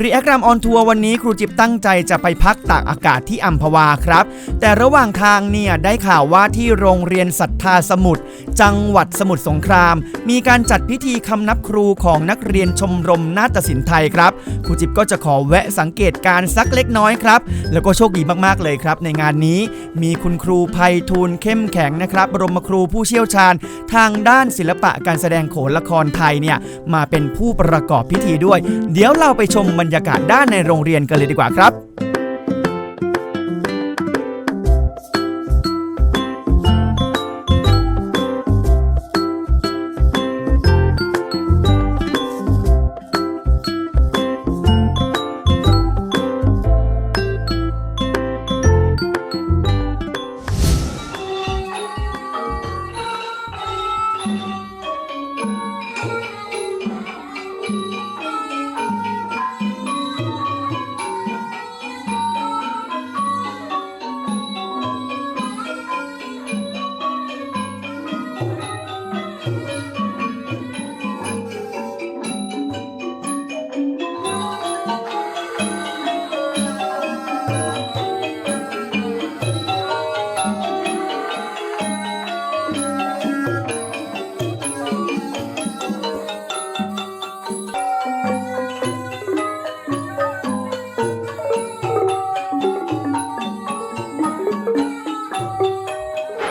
รีแอครามออนทัวร์วันนี้ครูจิ๊บตั้งใจจะไปพักตากอากาศที่อัมพวาครับ แต่ระหว่างทางเนี่ยได้ข่าวว่าที่โรงเรียนศรัทธาสมุทร จังหวัดสมุทรสงคราม มีการจัดพิธีคำนับครูของนักเรียนชมรมนาฏศิลป์ไทยครับครูจิ๊บก็จะขอแวะสังเกตการสักเล็กน้อยครับ แล้วก็โชคดีมากๆเลยครับ ในงานนี้มีคุณครูภัยทูลเข้มแข็งนะครับบรมครูผู้เชี่ยวชาญ ทางด้านศิลปะการแสดงโขนละครไทยเนี่ยมาเป็นผู้ประกอบพิธีด้วย เดี๋ยวเราไปชมบรรยากาศด้านในโรงเรียนกันเลยดีกว่าครับ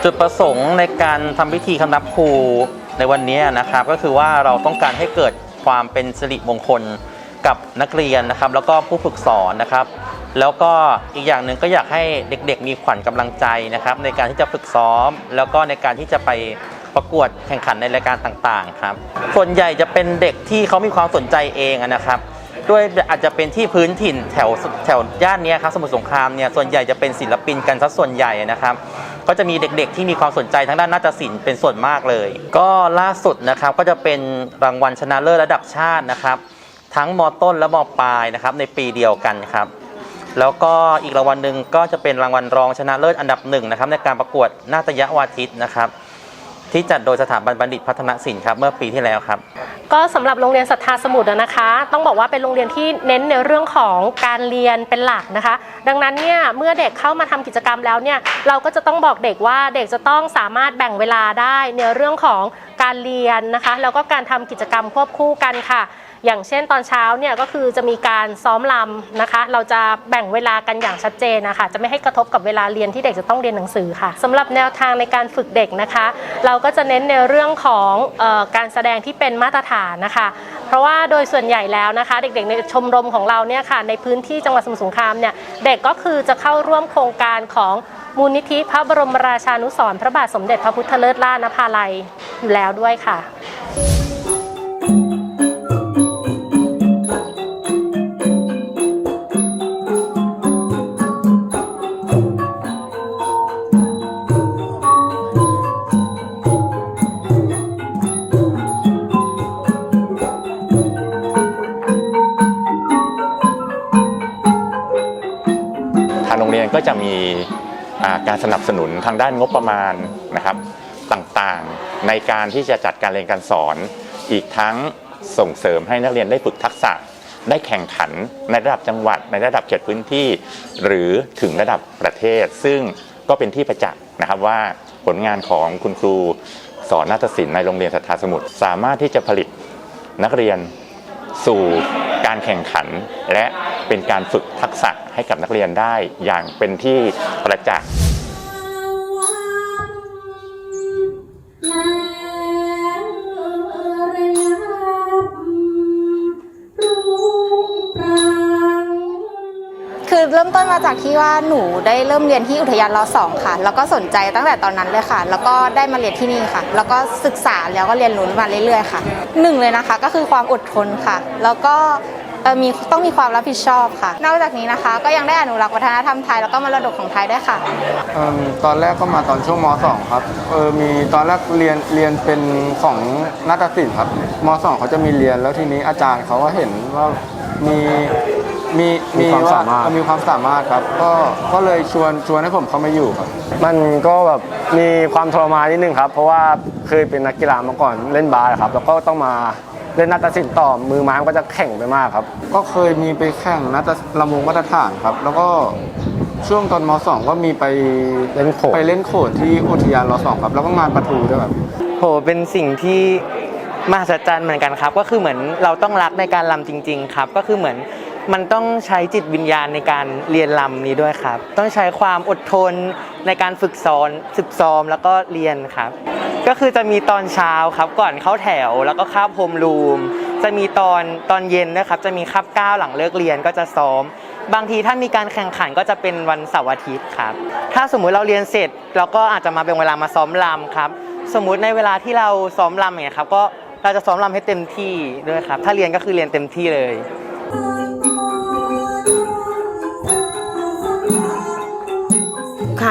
จุดประสงค์ในการทำพิธีคำนับครูในวันนี้นะครับก็คือว่าเราต้องการให้เกิดความเป็นสิริมงคลกับนักเรียนนะครับ แล้วก็ผู้ฝึกสอนนะครับ แล้วก็อีกอย่างหนึ่งก็อยากให้เด็กๆ มีขวัญกำลังใจนะครับ ในการที่จะฝึกซ้อม แล้วก็ในการที่จะไปประกวดแข่งขันในรายการต่างๆครับ ส่วนใหญ่จะเป็นเด็กที่เขามีความสนใจเองนะครับด้วยอาจจะเป็นที่พื้นถิ่นแถวแถวย่านนี้ครับสมุทรสงครามเนี่ยส่วนใหญ่จะเป็นศิลปินกันซะส่วนใหญ่นะครับ ก็จะมีเด็กๆ ที่มีความสนใจทางด้านนาฏศิลป์เป็นส่วนมากเลย ก็ล่าสุดนะครับก็จะเป็นรางวัลชนะเลิศระดับชาตินะครับ ทั้งมต้นและมปลายนะครับในปีเดียวกันครับแล้วก็อีกรางวัลหนึ่งก็จะเป็นรางวัลรองชนะเลิศอันดับหนึ่งนะครับในการประกวดนาฏยวาทิตนะครับ ที่จัดโดยสถาบันบัณฑิตพัฒนศิลป์ครับเมื่อปีที่แล้วครับ ก็สำหรับโรงเรียนศรัทธาสมุทรนะคะ ต้องบอกว่าเป็นโรงเรียนที่เน้นในเรื่องของการเรียนเป็นหลักนะคะ ดังนั้นเนี่ยเมื่อเด็กเข้ามาทำกิจกรรมแล้วเนี่ยเราก็จะต้องบอกเด็กว่าเด็กจะต้องสามารถแบ่งเวลาได้ในเรื่องของการเรียนนะคะ แล้วก็การทำกิจกรรมควบคู่กันค่ะ อย่างเช่นตอนเช้าเนี่ยก็คือจะมีการซ้อมรำนะคะ เราจะแบ่งเวลากันอย่างชัดเจนนะคะจะไม่ให้กระทบกับเวลาเรียนที่เด็กจะต้องเรียนหนังสือค่ะสำหรับแนวทางในการฝึกเด็กนะคะ เราก็จะเน้นในเรื่องของออการแสดงที่เป็นมาตรฐานนะคะ เพราะว่าโดยส่วนใหญ่แล้วนะคะ เด็กๆในชมรมของเราเนี่ยค่ะในพื้นที่จังหวัดสมุทรสงครามเนี่ยเด็กก็คือจะเข้าร่วมโครงการของมูลนิธิพระบรมราชานุสรพระบาทสมเด็จพระพุทธเลิศล่านภาลัยอยู่แล้วด้วยค่ะ ก็จะมีการสนับสนุนทางด้านงบประมาณนะครับต่างๆ ในการที่จะจัดการเรียนการสอน อีกทั้งส่งเสริมให้นักเรียนได้ฝึกทักษะ ได้แข่งขันในระดับจังหวัด ในระดับเขตพื้นที่ หรือถึงระดับประเทศ ซึ่งก็เป็นที่ประจักษ์นะครับว่าผลงานของคุณครูสอนนาฏศิลป์ในโรงเรียนสัทธาสมุทรสามารถที่จะผลิตนักเรียนสู่ การแข่งขัน และเป็นการฝึกทักษะให้กับนักเรียนได้อย่างเป็นที่ประจักษ์คือเริ่มต้นมาจากที่ว่าหนูได้เริ่มเรียนที่อุทยานรอสองค่ะ แล้วก็สนใจตั้งแต่ตอนนั้นเลยค่ะ แล้วก็ได้มาเรียนที่นี่ค่ะ แล้วก็ศึกษาแล้วก็เรียนรู้มาเรื่อยๆค่ะหนึ่งเลยนะคะ ก็คือความอดทนค่ะ แล้วก็ เอ่อมีต้องมีความรับผิดชอบค่ะ นอกจากนี้นะคะ ก็ยังได้อนุรักษ์วัฒนธรรมไทยแล้วก็มรดกของไทยด้วยค่ะ เอิ่มตอนแรกก็มาตอนช่วงม .2 ครับเออมีตอนแรกเรียนเรียนเป็นของนาฏศิลป์ครับม .2 เขาจะมีเรียนแล้วทีนี้อาจารย์เขาก็เห็นว่ามีมีมีความสามารถเอมีความสามารถครับ ก็ก็เลยชวนชวนให้ผมเข้ามาอยู่ครับ มันก็แบบมีความทรมานนิดนึงครับ เพราะว่าเคยเป็นนักกีฬามาก่อนเล่นบาสครับ แล้วก็ต้องมา เล่นนาฏศิลป์ต่อมือไม้มันก็จะแข็งไปมากครับ ก็เคยมีไปแข่งนาฏลำวงมาตรฐานครับ แล้วก็ช่วงตอนมสองก็มีไปเล่นโขนไปเล่นโขนที่อุทยานรสองครับ แล้วก็งานประทูด้วยครับโหเป็นสิ่งที่มหัศจรรย์เหมือนกันครับ ก็คือเหมือนเราต้องรักในการรำจริง ๆ ครับ ก็คือเหมือนมันต้องใช้จิตวิญญาณในการเรียนรำนี้ด้วยครับ ต้องใช้ความอดทนในการฝึกสอนฝึกซ้อมแล้วก็เรียนครับ ก็คือจะมีตอนเช้าครับก่อนเข้าแถวแล้วก็คาบโฮมรูมจะมีตอนตอนเย็นนะครับจะมีคาบก้าวหลังเลิกเรียนก็จะซ้อม บางทีถ้ามีการแข่งขันก็จะเป็นวันเสาร์อาทิตย์ครับถ้าสมมุติเราเรียนเสร็จเราก็อาจจะมาเป็นเวลามาซ้อมรำครับสมมุติในเวลาที่เราซ้อมรำเงี้ยครับก็เราจะซ้อมรำให้เต็มที่ด้วยครับถ้าเรียนก็คือเรียนเต็มที่เลย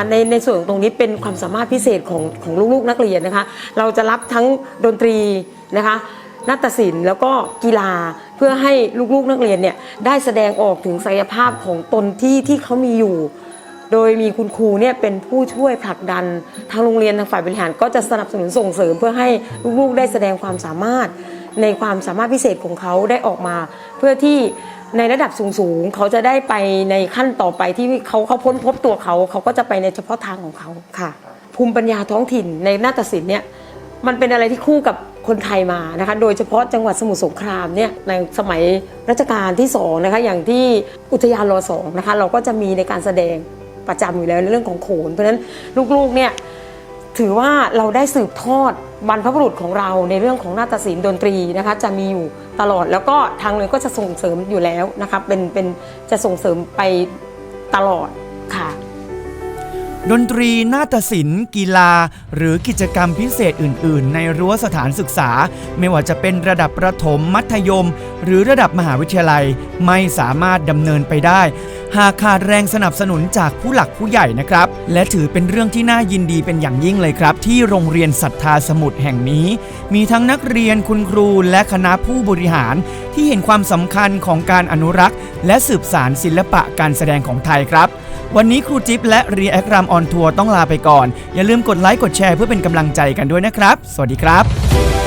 ค่ะในในส่วนของตรงนี้เป็นความสามารถพิเศษของของลูกๆนักเรียนนะคะ เราจะรับทั้งดนตรีนะคะนาฏศิลป์แล้วก็กีฬาเพื่อให้ลูกๆนักเรียนเนี่ยได้แสดงออกถึงศักยภาพของตนที่ที่เขามีอยู่ โดยมีคุณครูเนี่ยเป็นผู้ช่วยผลักดันทางโรงเรียนทางฝ่ายบริหาร ก็จะสนับสนุนส่งเสริมเพื่อให้ลูกๆได้แสดงความสามารถในความสามารถพิเศษของเขาได้ออกมา เพื่อที่ ในระดับสูงๆ เขาจะได้ไปในขั้นต่อไปที่เขาเขาพ้นพบตัวเขา เขาก็จะไปในเฉพาะทางของเขาค่ะ ภูมิปัญญาท้องถิ่นในนาฏศิลป์เนี่ยมันเป็นอะไรที่คู่กับคนไทยมานะคะ โดยเฉพาะจังหวัดสมุทรสงครามเนี่ยในสมัยรัชกาลที่สองนะคะอย่างที่อุทยานรอสองนะคะเราก็จะมีในการแสดงประจำอยู่แล้วในเรื่องของโขน เพราะฉะนั้นลูกๆเนี่ย ถือว่าเราได้สืบทอดบรรพบุรุษของเราในเรื่องของนาฏศิลป์ดนตรีนะคะจะมีอยู่ตลอดแล้วก็ทางเลยก็จะส่งเสริมอยู่แล้วนะคะเป็นเป็นจะส่งเสริมไปตลอด ดนตรี นาฏศิลป์ กีฬา หรือกิจกรรมพิเศษอื่น ๆ ในรั้วสถานศึกษา ไม่ว่าจะเป็นระดับประถมมัธยม หรือระดับมหาวิทยาลัยไม่สามารถดำเนินไปได้ หากขาดแรงสนับสนุนจากผู้หลักผู้ใหญ่นะครับ และถือเป็นเรื่องที่น่ายินดีเป็นอย่างยิ่งเลยครับ ที่โรงเรียนศรัทธาสมุทรแห่งนี้ มีทั้งนักเรียนคุณครูและคณะผู้บริหาร ที่เห็นความสำคัญของการอนุรักษ์ และสืบสารศิลปะการแสดงของไทยครับ วันนี้ครูจิ๊บและรีแอครามออนทัวร์ต้องลาไปก่อน อย่าลืมกดไลค์กดแชร์เพื่อเป็นกำลังใจกันด้วยนะครับ สวัสดีครับ